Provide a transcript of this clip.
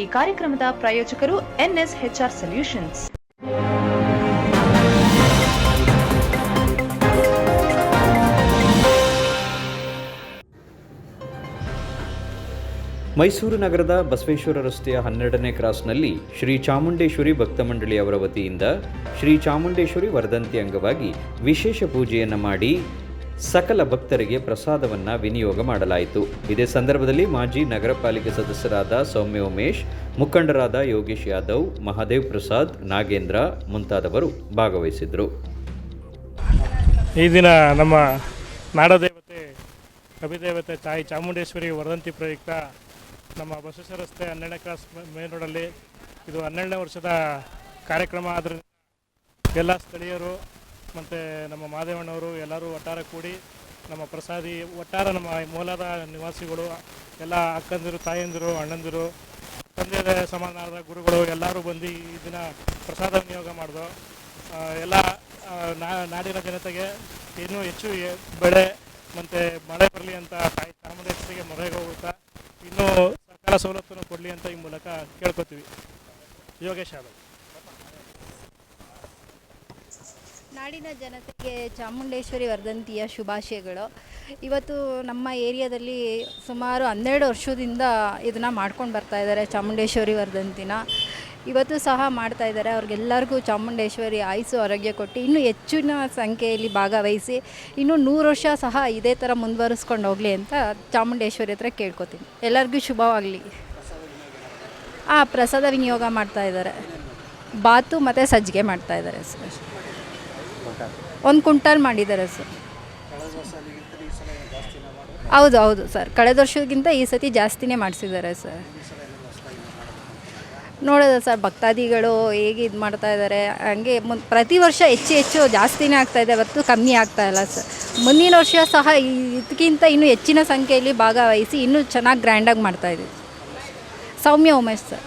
ಈ ಕಾರ್ಯಕ್ರಮದ ಪ್ರಾಯೋಜಕರು ಎನ್ಎಸ್ಎಚ್ಆರ್ ಸೊಲ್ಯೂಷನ್ಸ್. ಮೈಸೂರು ನಗರದ ಬಸವೇಶ್ವರ ರಸ್ತೆಯ ಹನ್ನೆರಡನೇ ಕ್ರಾಸ್ನಲ್ಲಿ ಶ್ರೀ ಚಾಮುಂಡೇಶ್ವರಿ ಭಕ್ತ ಮಂಡಳಿಯವರ ವತಿಯಿಂದ ಶ್ರೀ ಚಾಮುಂಡೇಶ್ವರಿ ವರ್ಧಂತಿ ಅಂಗವಾಗಿ ವಿಶೇಷ ಪೂಜೆಯನ್ನು ಮಾಡಿ ಸಕಲ ಭಕ್ತರಿಗೆ ಪ್ರಸಾದವನ್ನು ವಿನಿಯೋಗ ಮಾಡಲಾಯಿತು. ಇದೇ ಸಂದರ್ಭದಲ್ಲಿ ಮಾಜಿ ನಗರ ಪಾಲಿಕೆ ಸದಸ್ಯರಾದ ಸೌಮ್ಯ ಉಮೇಶ್, ಮುಖಂಡರಾದ ಯೋಗೇಶ್ ಯಾದವ್, ಮಹಾದೇವ್ ಪ್ರಸಾದ್, ನಾಗೇಂದ್ರ ಮುಂತಾದವರು ಭಾಗವಹಿಸಿದರು ಈ ದಿನ ನಮ್ಮ ನಾಡದೇವತೆ, ಕವಿದೇವತೆ ತಾಯಿ ಚಾಮುಂಡೇಶ್ವರಿ ವರದಂತಿ ಪ್ರಯುಕ್ತ ನಮ್ಮ ಬಸವೇಶ್ವರ ರಸ್ತೆ ಹನ್ನೆರಡನೇ ಕ್ಲಾಸ್ ಮೇನ್ ರೋಡಲ್ಲಿ ಇದು ಹನ್ನೆರಡನೇ ವರ್ಷದ ಕಾರ್ಯಕ್ರಮ. ಆದ್ದರಿಂದ ಎಲ್ಲ ಸ್ಥಳೀಯರು ಮತ್ತು ನಮ್ಮ ಮಾದೇವಣ್ಣವರು ಎಲ್ಲರೂ ಒಟ್ಟಾರೆ ಕೂಡಿ ನಮ್ಮ ಪ್ರಸಾದಿ, ಒಟ್ಟಾರೆ ನಮ್ಮ ಮೂಲದ ನಿವಾಸಿಗಳು, ಎಲ್ಲ ಅಕ್ಕಂದಿರು, ತಾಯಂದಿರು, ಅಣ್ಣಂದಿರು ತಂದೆ ಸಮಾನದ ಗುರುಗಳು ಎಲ್ಲರೂ ಬಂದು ಈ ದಿನ ಪ್ರಸಾದ ವಿನಿಯೋಗ ಮಾಡಿದ್ರು ಎಲ್ಲ ನಾಡಿನ ಜನತೆಗೆ ಇನ್ನೂ ಹೆಚ್ಚು ಬೆಳೆ ಮತ್ತು ಮಳೆ ಬರಲಿ ಅಂತ ತಾಯಿ ಚಾಮುಂಡೇಶ್ವರಿಗೆ ಮೊರೆ ಹೋಗುತ್ತಾ, ಇನ್ನೂ ಸರ್ಕಾರ ಸವಲತ್ತನ್ನು ಕೊಡಲಿ ಅಂತ ಈ ಮೂಲಕ ಕೇಳ್ಕೊತೀವಿ. ಯೋಗೇಶ್ ಯಾದವ್. ನಾಡಿನ ಜನತೆಗೆ ಚಾಮುಂಡೇಶ್ವರಿ ವರ್ಧಂತಿಯ ಶುಭಾಶಯಗಳು. ಇವತ್ತು ನಮ್ಮ ಏರಿಯಾದಲ್ಲಿ ಸುಮಾರು ಹನ್ನೆರಡು ವರ್ಷದಿಂದ ಇದನ್ನು ಮಾಡ್ಕೊಂಡು ಬರ್ತಾ ಇದ್ದಾರೆ ಚಾಮುಂಡೇಶ್ವರಿ ವರ್ಧಂತಿನ. ಇವತ್ತು ಸಹ ಮಾಡ್ತಾ ಇದ್ದಾರೆ ಅವ್ರಿಗೆಲ್ಲರಿಗೂ ಚಾಮುಂಡೇಶ್ವರಿ ಆಯುಸು ಆರೋಗ್ಯ ಕೊಟ್ಟು ಇನ್ನೂ ಹೆಚ್ಚಿನ ಸಂಖ್ಯೆಯಲ್ಲಿ ಭಾಗವಹಿಸಿ ಇನ್ನೂ ನೂರು ವರ್ಷ ಸಹ ಇದೇ ಥರ ಮುಂದುವರಿಸ್ಕೊಂಡು ಹೋಗಲಿ ಅಂತ ಚಾಮುಂಡೇಶ್ವರಿ ಹತ್ರ ಕೇಳ್ಕೊತೀನಿ. ಎಲ್ಲರಿಗೂ ಶುಭವಾಗಲಿ. ಹಾಂ ಪ್ರಸಾದ ವಿನಿಯೋಗ ಮಾಡ್ತಾ ಇದ್ದಾರೆ ಬಾತು ಮತ್ತು ಸಜ್ಜಿಗೆ ಮಾಡ್ತಾ ಇದ್ದಾರೆ ಸರ್ ಒಂದು ಕುಂಟಲ್ ಮಾಡಿದ್ದಾರೆ ಸರ್. ಹೌದು ಹೌದು ಸರ್. ಕಳೆದ ವರ್ಷಕ್ಕಿಂತ ಈ ಸತಿ ಜಾಸ್ತಿನೇ ಮಾಡಿಸಿದ್ದಾರೆ ಸರ್. ನೋಡೋದ ಸರ್, ಭಕ್ತಾದಿಗಳು ಹೇಗೆ ಇದು ಮಾಡ್ತಾ ಇದ್ದಾರೆ ಹಂಗೆ ಮುನ್, ಪ್ರತಿ ವರ್ಷ ಹೆಚ್ಚು ಹೆಚ್ಚು ಜಾಸ್ತಿನೇ ಆಗ್ತಾ ಇದೆ ಹೊತ್ತು ಕಮ್ಮಿ ಆಗ್ತಾ ಇಲ್ಲ ಸರ್. ಮುಂದಿನ ವರ್ಷ ಸಹ ಇದಕ್ಕಿಂತ ಇನ್ನೂ ಹೆಚ್ಚಿನ ಸಂಖ್ಯೆಯಲ್ಲಿ ಭಾಗವಹಿಸಿ ಇನ್ನೂ ಚೆನ್ನಾಗಿ ಗ್ರ್ಯಾಂಡಾಗಿ ಮಾಡ್ತಾ ಇದ್ದೀವಿ ಸೌಮ್ಯ ಉಮೇಶ್ ಸರ್.